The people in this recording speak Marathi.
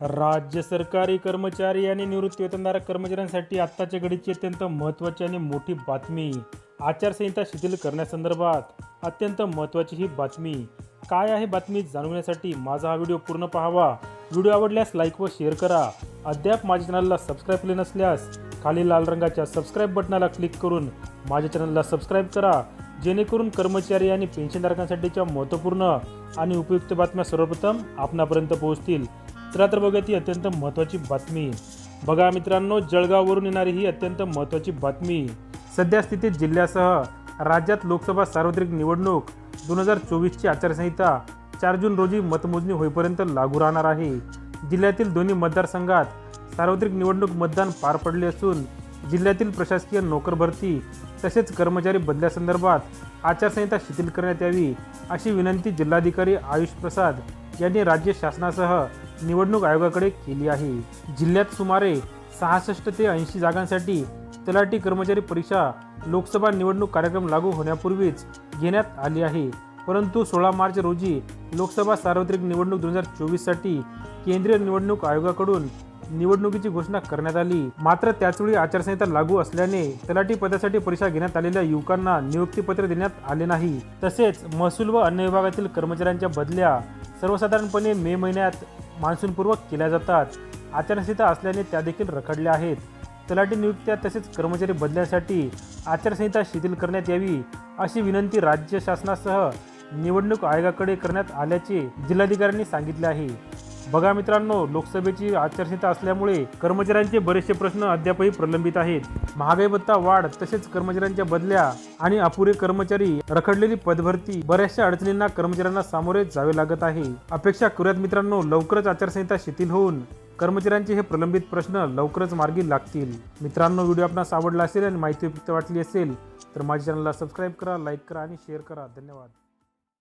राज्य सरकारी कर्मचारी आणि निवृत्तीवेतनधारक कर्मचाऱ्यांसाठी आत्ताच्या घडीची अत्यंत महत्त्वाची आणि मोठी बातमी. आचारसंहिता शिथिल करण्यासंदर्भात अत्यंत महत्त्वाची ही बातमी. काय आहे बातमी जाणून घेण्यासाठी माझा हा व्हिडिओ पूर्ण पाहावा. व्हिडिओ आवडल्यास लाईक व शेअर करा. अद्याप माझ्या चॅनलला सबस्क्राईब केले नसल्यास खाली लाल रंगाच्या सबस्क्राईब बटनाला क्लिक करून माझ्या चॅनलला सबस्क्राईब करा. जेणेकरून कर्मचारी आणि पेन्शनधारकांसाठीच्या महत्त्वपूर्ण आणि उपयुक्त बातम्या सर्वप्रथम आपणापर्यंत पोहोचतील. चला तर बघूया ती अत्यंत महत्त्वाची बातमी. बघा मित्रांनो जळगाववरून येणारी ही अत्यंत महत्त्वाची बातमी. सध्या स्थितीत जिल्ह्यासह राज्यात लोकसभा सार्वत्रिक निवडणूक दोन हजार चोवीसची आचारसंहिता चार जून रोजी मतमोजणी होईपर्यंत लागू राहणार आहे. जिल्ह्यातील दोन्ही मतदारसंघात सार्वत्रिक निवडणूक मतदान पार पडले असून जिल्ह्यातील प्रशासकीय नोकर भरती तसेच कर्मचारी बदल्यासंदर्भात आचारसंहिता शिथिल करण्यात यावी अशी विनंती जिल्हाधिकारी आयुष प्रसाद यांनी राज्य शासनासह निवडणूक आयोगाकडे केली आहे. जिल्ह्यात सुमारे सहासष्ट ते ऐंशी जागांसाठी तलाठी कर्मचारी परीक्षा लोकसभा निवडणूक कार्यक्रम लागू होण्यापूर्वीच घेण्यात आली आहे. परंतु सोळा मार्च रोजी लोकसभा सार्वत्रिक निवडणूक दोन हजार चोवीससाठी केंद्रीय निवडणूक आयोगाकडून निवडणुकीची घोषणा करण्यात आली. मात्र त्याचवेळी आचारसंहिता लागू असल्याने तलाठी पदासाठी परीक्षा घेण्यात आलेल्या युवकांना नियुक्तीपत्र देण्यात आले नाही. तसेच महसूल व अन्य विभागातील कर्मचाऱ्यांच्या बदल्या सर्वसाधारणपणे मे महिन्यात मान्सूनपूर्वक केल्या जातात. आचारसंहिता असल्याने त्या देखील रखडल्या आहेत. तलाठी नियुक्त्या तसेच कर्मचारी बदल्यासाठी आचारसंहिता शिथिल करण्यात यावी अशी विनंती राज्य शासनासह निवडणूक आयोगाकडे करण्यात आल्याचे जिल्हाधिकाऱ्यांनी सांगितले आहे. बघा मित्रांनो लोकसभेची आचारसंहिता असल्यामुळे कर्मचाऱ्यांचे बरेचसे प्रश्न अद्यापही प्रलंबित आहेत. महागाई भत्ता वाढ तसेच कर्मचाऱ्यांच्या बदल्या आणि अपुरे कर्मचारी रखडलेली पदभरती बऱ्याचशा अडचणींना कर्मचाऱ्यांना सामोरे जावे लागत आहे. अपेक्षा करूयात मित्रांनो लवकरच आचारसंहिता शिथिल होऊन कर्मचाऱ्यांचे हे प्रलंबित प्रश्न लवकरच मार्गी लागतील. मित्रांनो व्हिडिओ आपणास आवडला असेल आणि माहिती उपयुक्त वाटली असेल तर माझ्या चॅनलला सबस्क्राईब करा लाईक करा आणि शेअर करा. धन्यवाद.